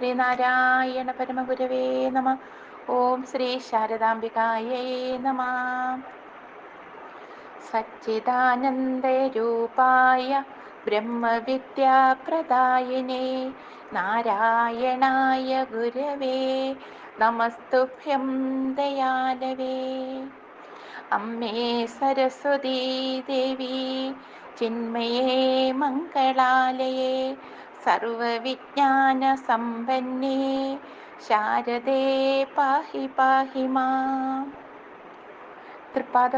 ശ്രീനാരായണ പരമഗുരവേ നമ. ഓം ശ്രീ ശാരദാംബികായേ നമ. സച്ചിദാനന്ദരൂപായ ബ്രഹ്മവിദ്യാപ്രദായിനേ നാരായണായ ഗുരവേ നമസ്തുഭ്യം ദയാലവേ. അമ്മേ സരസ്വതീ ദേവി ചിന്മയേ മംഗളാലയേ സർവവിജ്ഞാനസമ്പന്നേ ശാരദേ പാഹി പാഹി മാം.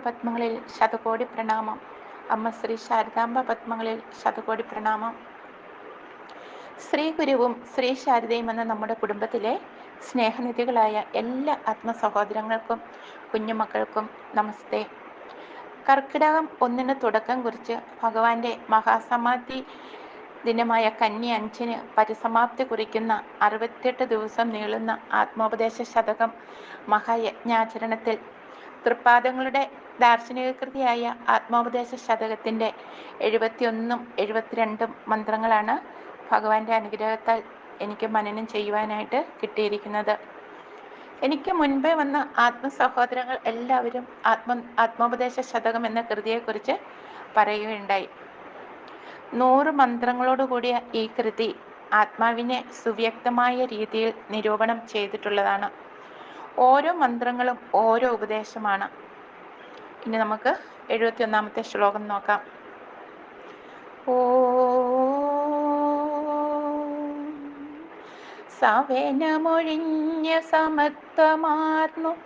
പത്മങ്ങളിൽ ശതകോടി പ്രണാമം. അമ്മ ശ്രീ ശാരദാംബ പത്മങ്ങളിൽ ശതകോടി പ്രണാമം. ശ്രീ ഗുരുവും ശ്രീ ശാരദയും എന്ന നമ്മുടെ കുടുംബത്തിലെ സ്നേഹനിധികളായ എല്ലാ ആത്മസഹോദരങ്ങൾക്കും കുഞ്ഞുമക്കൾക്കും നമസ്തേ. കർക്കിടകം ഒന്നിന് തുടക്കം കുറിച്ച് ഭഗവാന്റെ മഹാസമാധി ദിനമായ കന്നി അഞ്ചിന് പരിസമാപ്തി കുറിക്കുന്ന അറുപത്തിയെട്ട് ദിവസം നീളുന്ന ആത്മോപദേശ ശതകം മഹായജ്ഞാചരണത്തിൽ തൃപ്പാദങ്ങളുടെ ദാർശനിക കൃതിയായ ആത്മോപദേശ ശതകത്തിന്റെ എഴുപത്തിയൊന്നും എഴുപത്തിരണ്ടും മന്ത്രങ്ങളാണ് ഭഗവാന്റെ അനുഗ്രഹത്താൽ എനിക്ക് മനനം ചെയ്യുവാനായിട്ട് കിട്ടിയിരിക്കുന്നത്. എനിക്ക് മുൻപേ വന്ന ആത്മസഹോദരങ്ങൾ എല്ലാവരും ആത്മ ആത്മോപദേശ ശതകം എന്ന കൃതിയെക്കുറിച്ച് പറയുകയുണ്ടായി. നൂറ് മന്ത്രങ്ങളോട് കൂടിയ ഈ കൃതി ആത്മാവിനെ സുവ്യക്തമായ രീതിയിൽ നിരൂപണം ചെയ്തിട്ടുള്ളതാണ്. ഓരോ മന്ത്രങ്ങളും ഓരോ ഉപദേശമാണ്. ഇനി നമുക്ക് എഴുപത്തി ഒന്നാമത്തെ ശ്ലോകം നോക്കാം. ഓ സവനമൊഴിഞ്ഞ സമത്വമാർന്നു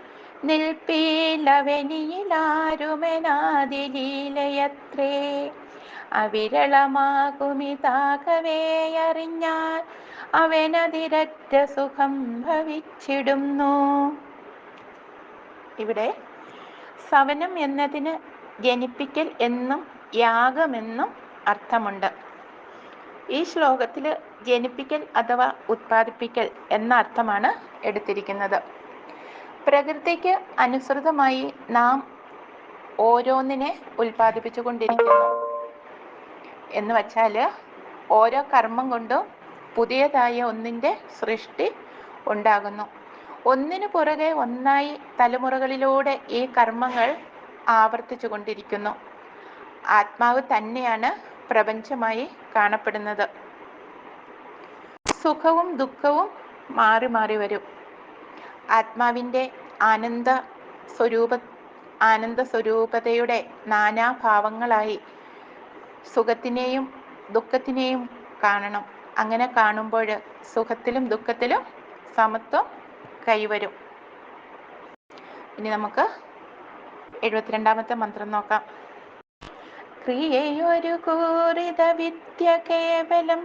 നിൽപ്പീലവനിയിലാരുമെനാദിലീലയത്രേ അവിരളമാകുമിതാകവേ അറിഞ്ഞാൽ അവനതിരറ്റ സുഖം ഭവിച്ചിടുന്നു. ഇവിടെ സവനം എന്നതിന് ജനിപ്പിക്കൽ എന്നും യാഗമെന്നും അർത്ഥമുണ്ട്. ഈ ശ്ലോകത്തിൽ ജനിപ്പിക്കൽ അഥവാ ഉത്പാദിപ്പിക്കൽ എന്ന അർത്ഥമാണ് എടുത്തിരിക്കുന്നത്. പ്രകൃതിക്ക് അനുസൃതമായി നാം ഓരോന്നിനെ ഉൽപ്പാദിപ്പിച്ചു കൊണ്ടിരിക്കുന്നു എന്ന് വച്ചാൽ ഓരോ കർമ്മം കൊണ്ടും പുതിയതായ ഒന്നിന്റെ സൃഷ്ടി ഉണ്ടാകുന്നു. ഒന്നിനു പുറകെ ഒന്നായി തലമുറകളിലൂടെ ഈ കർമ്മങ്ങൾ ആവർത്തിച്ചു കൊണ്ടിരിക്കുന്നു. ആത്മാവ് തന്നെയാണ് പ്രപഞ്ചമായി കാണപ്പെടുന്നത്. സുഖവും ദുഃഖവും മാറി മാറി വരും. ആത്മാവിന്റെ ആനന്ദ സ്വരൂപ ആനന്ദ സ്വരൂപതയുടെ നാനാഭാവങ്ങളായി സുഖത്തിനെയും ദുഃഖത്തിനെയും കാണണം. അങ്ങനെ കാണുമ്പോൾ സുഖത്തിലും ദുഃഖത്തിലും സമത്വം കൈവരും. ഇനി നമുക്ക് എഴുപത്തിരണ്ടാമത്തെ മന്ത്രം നോക്കാം. ക്രിയയൊരു കൂറിത വിദ്യ കേവലം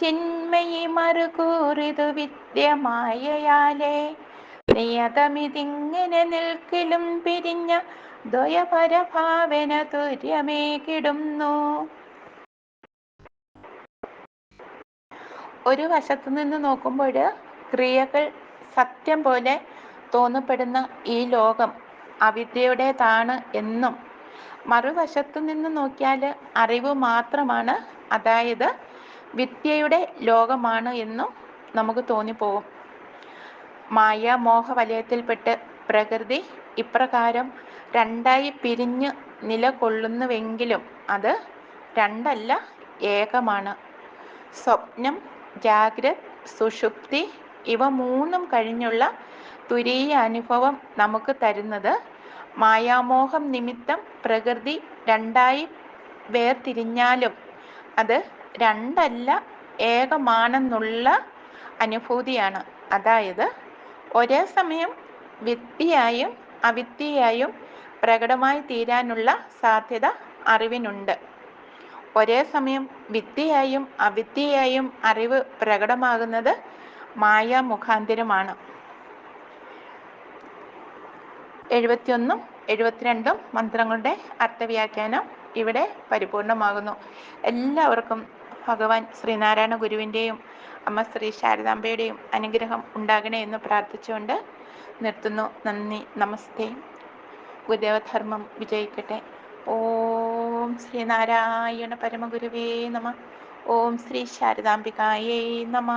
ചിന്മയി മറുകൂറിതു വിദ്യമായയാലേ. നിയതമിതിങ്ങനെ നിൽക്കിലും പിരിഞ്ഞ ദ്വയപരഭാവന തുര്യമേ കിടുന്നു. ഒരു വശത്തു നിന്ന് നോക്കുമ്പോൾ ക്രിയകൾ സത്യം പോലെ തോന്നപ്പെടുന്ന ഈ ലോകം അവിദ്യയുടേതാണ് എന്നും മറുവശത്തു നിന്ന് നോക്കിയാൽ അറിവ് മാത്രമാണ് അതായത് വിദ്യയുടെ ലോകമാണ് എന്നും നമുക്ക് തോന്നിപ്പോവും. മായ മോഹവലയത്തിൽപ്പെട്ട് പ്രകൃതി ഇപ്രകാരം രണ്ടായി പിരിഞ്ഞ് നിലകൊള്ളുന്നുവെങ്കിലും അത് രണ്ടല്ല ഏകമാണ്. സ്വപ്നം ജാഗ്രത് സുഷുപ്തി ഇവ മൂന്നും കഴിഞ്ഞുള്ള തുരീയ അനുഭവം നമുക്ക് തരുന്നത് മായാമോഹം നിമിത്തം പ്രകൃതി രണ്ടായി വേർതിരിഞ്ഞാലും അത് രണ്ടല്ല ഏകമാണെന്നുള്ള അനുഭൂതിയാണ്. അതായത് ഒരേ സമയം വിദ്യയായും അവിദ്യയായും പ്രകടമായി തീരാനുള്ള സാധ്യത അറിവിനുണ്ട്. ഒരേ സമയം വിദ്യയായും അവിദ്യയായും അറിവ് പ്രകടമാകുന്നത് മായ മുഖാന്തിരമാണ്. എഴുപത്തിയൊന്നും എഴുപത്തിരണ്ടും മന്ത്രങ്ങളുടെ അർത്ഥവ്യാഖ്യാനം ഇവിടെ പരിപൂർണമാകുന്നു. എല്ലാവർക്കും ഭഗവാൻ ശ്രീനാരായണ ഗുരുവിന്റെയും അമ്മ ശ്രീ ശാരദാംബയുടെയും അനുഗ്രഹം ഉണ്ടാകണേ എന്ന് പ്രാർത്ഥിച്ചുകൊണ്ട് നിർത്തുന്നു. നന്ദി. നമസ്തേ. ഗുരുദേവധർമ്മം വിജയിക്കട്ടെ. ഓം ശ്രീ നാരായണ പരമഗുരുവേ നമ. ഓം ശ്രീ ശാരദാംബികായേ നമ.